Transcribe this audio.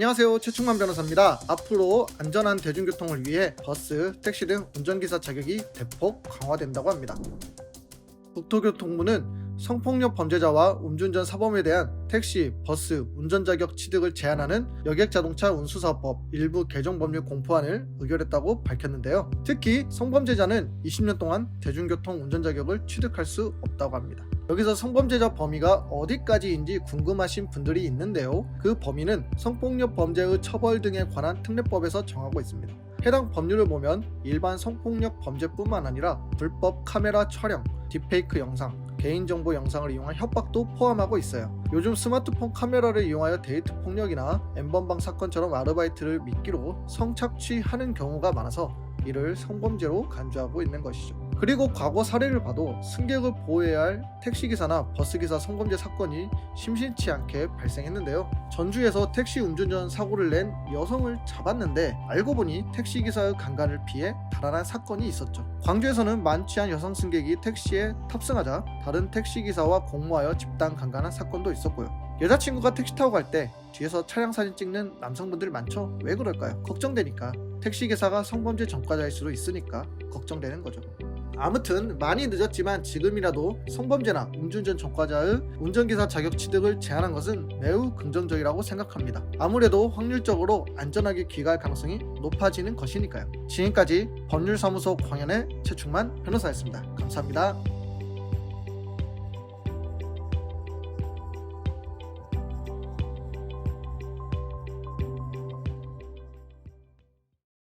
안녕하세요. 최충만 변호사입니다. 앞으로 안전한 대중교통을 위해 버스, 택시 등 운전기사 자격이 대폭 강화된다고 합니다. 국토교통부는 성폭력 범죄자와 음주운전 사범에 대한 택시, 버스, 운전자격 취득을 제한하는 여객자동차 운수사법 일부 개정 법률 공포안을 의결했다고 밝혔는데요. 특히 성범죄자는 20년 동안 대중교통 운전자격을 취득할 수 없다고 합니다. 여기서 성범죄자 범위가 어디까지인지 궁금하신 분들이 있는데요. 그 범위는 성폭력 범죄의 처벌 등에 관한 특례법에서 정하고 있습니다. 해당 법률을 보면 일반 성폭력 범죄뿐만 아니라 불법 카메라 촬영, 딥페이크 영상, 개인정보 영상을 이용한 협박도 포함하고 있어요. 요즘 스마트폰 카메라를 이용하여 데이트 폭력이나 엠번방 사건처럼 아르바이트를 미끼로 성착취하는 경우가 많아서 이를 성범죄로 간주하고 있는 것이죠. 그리고 과거 사례를 봐도 승객을 보호해야 할 택시기사나 버스기사 성범죄 사건이 심심치 않게 발생했는데요. 전주에서 택시 음주운전 사고를 낸 여성을 잡았는데 알고 보니 택시기사의 강간을 피해 달아난 사건이 있었죠. 광주에서는 만취한 여성 승객이 택시에 탑승하자 다른 택시기사와 공모하여 집단 강간한 사건도 있었고요. 여자친구가 택시 타고 갈 때 뒤에서 차량 사진 찍는 남성분들 많죠? 왜 그럴까요? 걱정되니까. 택시기사가 성범죄 전과자일 수도 있으니까 걱정되는 거죠. 아무튼 많이 늦었지만 지금이라도 성범죄나 음주운전 전과자의 운전기사 자격 취득을 제한한 것은 매우 긍정적이라고 생각합니다. 아무래도 확률적으로 안전하게 귀가할 가능성이 높아지는 것이니까요. 지금까지 법률사무소 광현의 최충만 변호사였습니다. 감사합니다.